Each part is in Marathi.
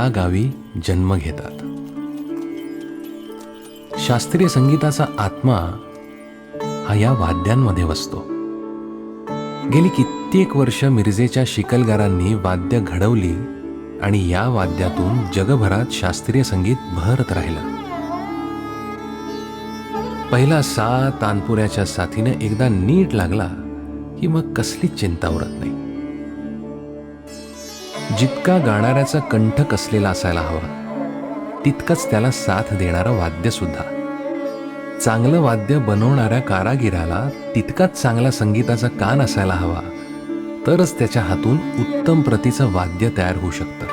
या गावी जन्म घेतात. शास्त्रीय संगीताचा आत्मा हा या वाद्यांमध्ये वसतो. गेली कित्येक वर्ष मिरजेच्या शिकलगारांनी वाद्य घडवली आणि या वाद्यातून जगभरात शास्त्रीय संगीत भरत राहिलं. पहिला सा तानपुऱ्याच्या साथीने एकदा नीट लागला की मग कसलीच चिंता उरत नाही. जितका गाणाऱ्याचा कंठ कसलेला असायला हवा तितकंच त्याला साथ देणारं वाद्यसुद्धा चांगलं वाद्य बनवणाऱ्या कारागिराला तितकाच चांगला संगीताचा कान असायला हवा तरच त्याच्या हातून उत्तम प्रतीचं वाद्य तयार होऊ शकतं.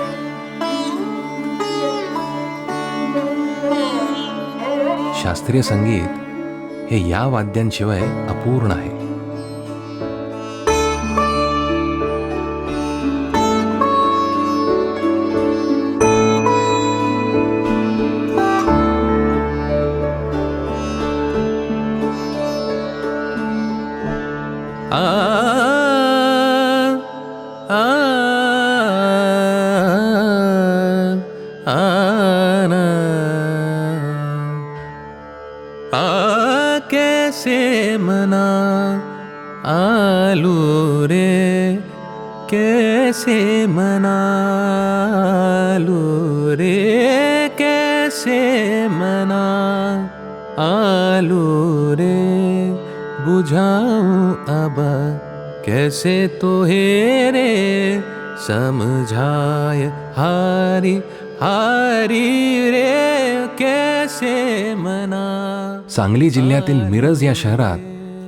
शास्त्रीय संगीत हे या वाद्यांशिवाय अपूर्ण आहे. आ कैसे मना आलू रे कैसे मना आलू रे कैसे मना आलू रे बुझाऊं अब कैसे तो रे समझाय हारी हारी रे कैसे मना? सांगली जिल्ह्यातील मिरज या शहरात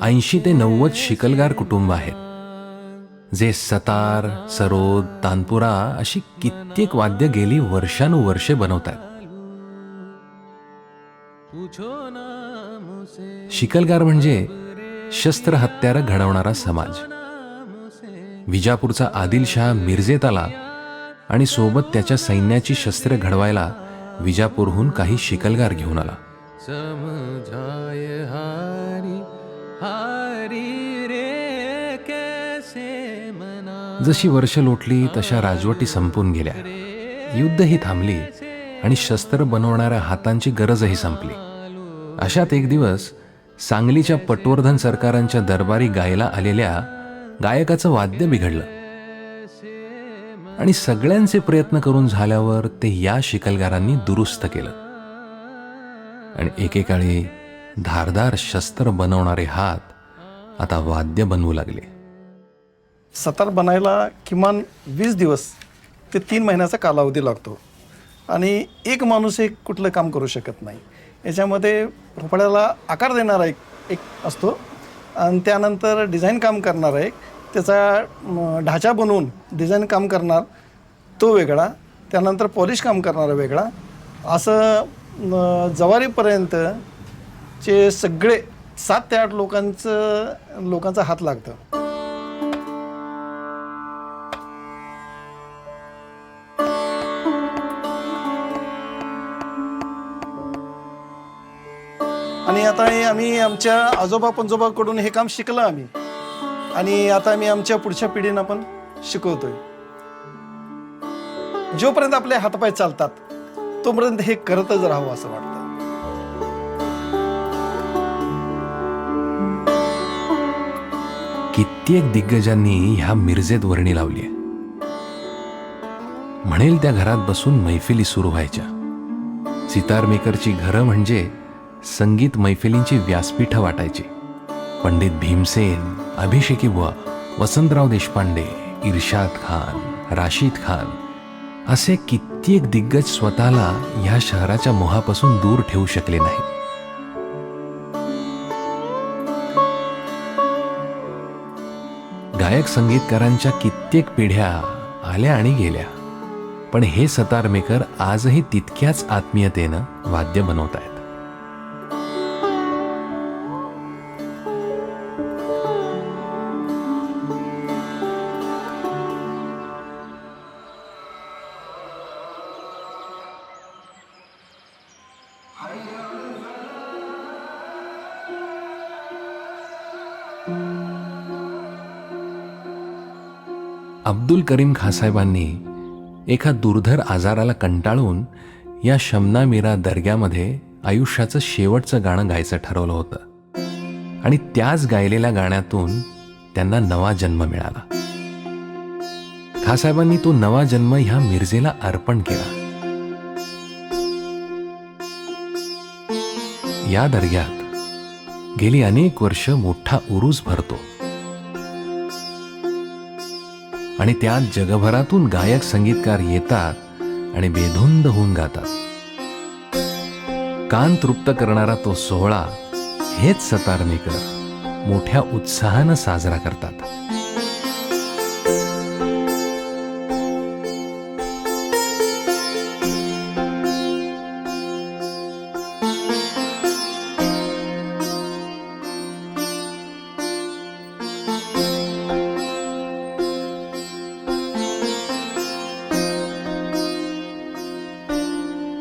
ऐंशी ते नव्वद शिकलगार कुटुंब आहेत. जे सतार सरोद तानपुरा अशी कित्येक वाद्य गेली वर्षानुवर्षे बनवतात. शिकलगार म्हणजे शस्त्र हत्यारं घडवणारा समाज. विजापूरचा आदिलशहा मिर्जेत आला आणि सोबत त्याच्या सैन्याची शस्त्रे घडवायला विजापूरहून काही शिकलगार घेऊन आला. समजाय हारी हारी रे कैसे मना? जशी वर्ष लोटली तशा राजवटी संपून गेल्या. युद्धही थांबली आणि शस्त्र बनवणाऱ्या हातांची गरजही संपली. अशात एक दिवस सांगलीच्या पटवर्धन सरकारांच्या दरबारी गायला आलेल्या गायकाचं वाद्य बिघडलं. आणि सगळ्यांचे प्रयत्न करून झाल्यावर ते या शिकलगारांनी दुरुस्त केलं. आणि एकेकाळी धारदार शस्त्र बनवणारे हात आता वाद्य बनवू लागले. सतार बनायला किमान वीस दिवस ते तीन महिन्याचा कालावधी लागतो. आणि एक माणूस एक कुठलं काम करू शकत नाही. याच्यामध्ये भोपळ्याला आकार देणारा एक एक असतो. आणि त्यानंतर डिझाईन काम करणारा एक त्याचा ढाचा बनवून डिझाईन काम करणार तो वेगळा. त्यानंतर पॉलिश काम करणारा वेगळा. असं जवारीपर्यंत चे सगळे सात ते आठ लोकांचं लोकांचा हात लागतं. आणि आता आम्ही आमच्या आजोबा पंजोबाकडून हे काम शिकलं आम्ही. आणि आता आम्ही आमच्या पुढच्या पिढीनं पण शिकवतोय. जोपर्यंत आपले हातपाय चालतात तोपर्यंत हे करतच राहावं असं वाटतं. कित्येक दिग्गजांनी ह्या मिरजेत वर्णी लावली म्हणेल त्या घरात बसून मैफिली सुरू व्हायच्या. सितारमेकरची घरं म्हणजे संगीत मैफिलींची व्यासपीठ वाटायची. पंडित भीमसेन अभिषेकी व वसंतराव देशपांडे इर्शाद खान राशीद खान असे कित्येक दिग्गज स्वतःला ह्या शहराच्या मोहापासून दूर ठेवू शकले नाही गायक संगीतकारांच्या कित्येक पिढ्या आल्या आणि गेल्या पण हे सतारमेकर आजही तितक्याच आत्मीयतेनं वाद्य बनवत आहेत अब्दुल करीम खासाहेबांनी एका दुर्धर आजाराला कंटाळून या शमना मीरा दर्ग्यामध्ये आयुष्याचं शेवटचं गाणं गायचं ठरवलं होतं. आणि त्याच गायलेल्या गाण्यातून त्यांना नवा जन्म मिळाला. खासाहेबांनी तो नवा जन्म ह्या मिरजेला अर्पण केला. या दर्ग्यात गेली अनेक वर्ष मोठा उरूस भरतो. आणि त्यात जगभरातून गायक संगीतकार येतात आणि बेधुंद होऊन गातात. कान तृप्त करणारा तो सोहळा हेच सतारणेकर मोठ्या उत्साहानं साजरा करतात.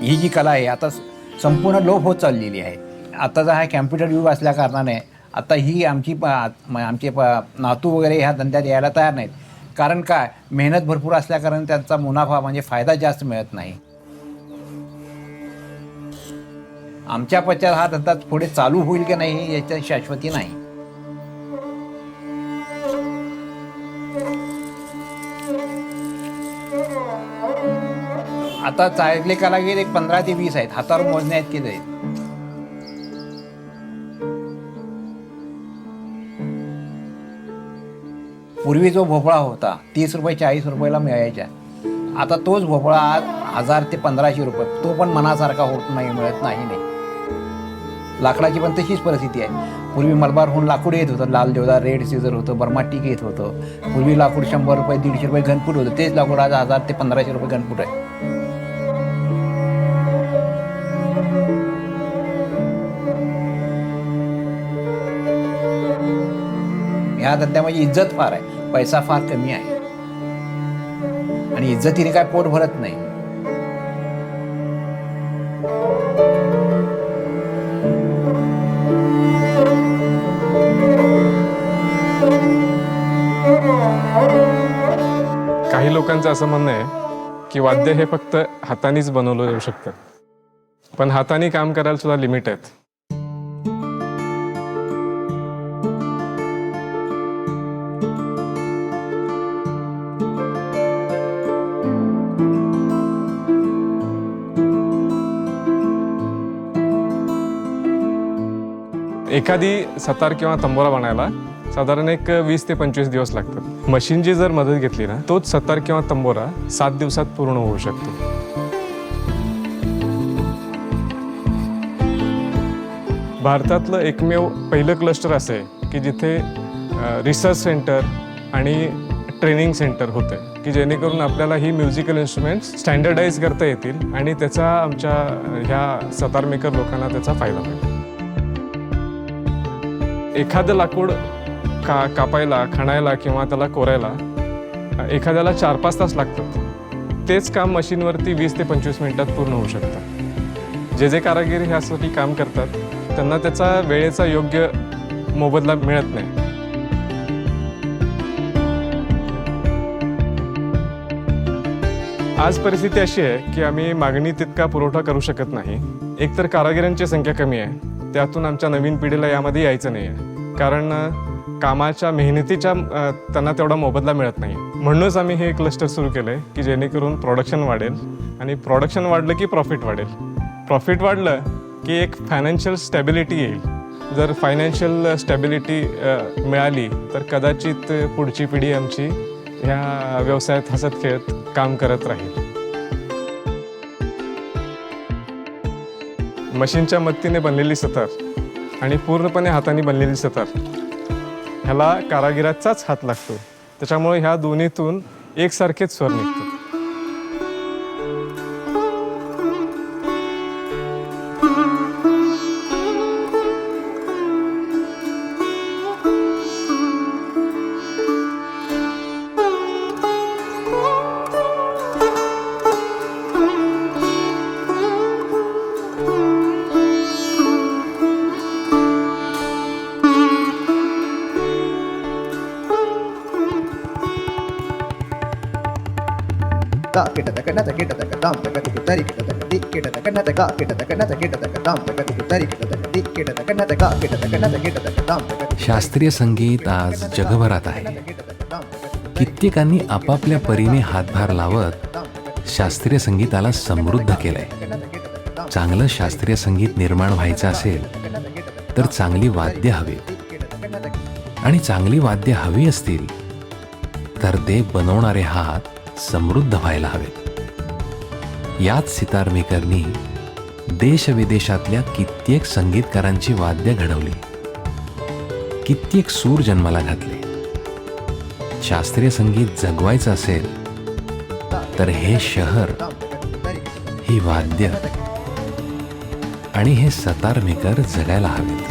ही जी कला आहे आता संपूर्ण लोप होत चाललेली आहे. आताचा हा कॅम्प्युटर युग असल्याकारणाने आता ही आमची प म- आमचे प नातू वगैरे ह्या धंद्यात यायला तयार नाहीत. कारण काय? मेहनत भरपूर असल्याकारणाने त्यांचा मुनाफा म्हणजे फायदा जास्त मिळत नाही. आमच्या पश्चात हा धंदा पुढे चालू होईल की नाही याच्या शाश्वती नाही. आता चांगले कलागीर एक पंधरा ते वीस आहेत. हातावर मोजणे किती आहेत पूर्वी जो भोपळा होता तीस रुपये चाळीस रुपयाला मिळायचा आता तोच भोपळा आज हजार ते पंधराशे रुपये. तो पण मनासारखा होत नाही मिळत नाही नाही. लाकडाची पण तशीच परिस्थिती आहे. पूर्वी मलबारहून लाकूड येत होतं. लाल देवदार रेड सीझर होतं बर्माटिक येत होतं. पूर्वी लाकूड शंभर रुपये दीडशे रुपये घनफूट होतं. तेच लाकूड आज हजार ते पंधराशे रुपये घनफूट आहे. ह्या धंद्यामध्ये इज्जत फार आहे. पैसा फार कमी आहे. आणि इज्जतीने काय पोट भरत नाही. काही लोकांचं असं म्हणणं आहे की वाद्य हे फक्त हातानेच बनवलं जाऊ शकतं. पण हाताने काम करायला सुद्धा लिमिट आहेत. एखादी सतार किंवा तंबोरा बनायला साधारण एक वीस ते पंचवीस दिवस लागतात. मशीनची जर मदत घेतली ना तोच सतार किंवा तंबोरा सात दिवसात पूर्ण होऊ शकतो. भारतातलं एकमेव पहिलं क्लस्टर असं आहे की जिथे रिसर्च सेंटर आणि ट्रेनिंग सेंटर होतं की जेणेकरून आपल्याला ही म्युझिकल इन्स्ट्रुमेंट्स स्टँडर्डाईज करता येतील आणि त्याचा आमच्या ह्या सतार मेकर लोकांना त्याचा फायदा होईल एखादं लाकूड का कापायला खणायला किंवा त्याला कोरायला एखाद्याला चार पाच तास लागतात. तेच काम मशीनवरती वीस ते पंचवीस मिनिटात पूर्ण होऊ शकतं. जे जे कारागीर ह्यासाठी काम करतात त्यांना त्याचा वेळेचा योग्य मोबदला मिळत नाही. आज परिस्थिती अशी आहे की आम्ही मागणी तितका पुरवठा करू शकत नाही. एकतर कारागिरांची संख्या कमी आहे. त्यातून आमच्या नवीन पिढीला यामध्ये यायचं नाही आहे कारण कामाच्या मेहनतीच्या त्यांना तेवढा मोबदला मिळत नाही म्हणूनच आम्ही हे क्लस्टर सुरू केलं आहे की जेणेकरून प्रोडक्शन वाढेल आणि प्रोडक्शन वाढलं की प्रॉफिट वाढेल. प्रॉफिट वाढलं की एक फायनान्शियल स्टॅबिलिटी येईल. जर फायनान्शियल स्टॅबिलिटी मिळाली तर कदाचित पुढची पिढी आमची ह्या व्यवसायात हसत खेळत काम करत राहील. मशीनच्या मदतीने बनलेली सतार आणि पूर्णपणे हाताने बनलेली सतार ह्याला कारागिराचाच हात लागतो. त्याच्यामुळे ह्या दोन्हीतून एकसारखेच स्वर किटतक ति किटतक नतक किटतक किटतक तक शास्त्रीय संगीत आज जगभरात आहे कित्येकांनी आपापल्या परीने हातभार लावत शास्त्रीय संगीताला समृद्ध केलंय चांगलं शास्त्रीय संगीत निर्माण व्हायचं असेल तर चांगली वाद्य हवीत आणि चांगली वाद्य हवी असतील तर ते बनवणारे हात समृद्ध व्हायला हवेत. याच सितारमेकरनी देशविदेशातल्या कित्येक संगीतकारांची वाद्य घडवली. कित्येक सूर जन्माला घातले. शास्त्रीय संगीत जगवायचं असेल तर हे शहर ही वाद्य आणि हे सतारमेकर जगायला हवेत.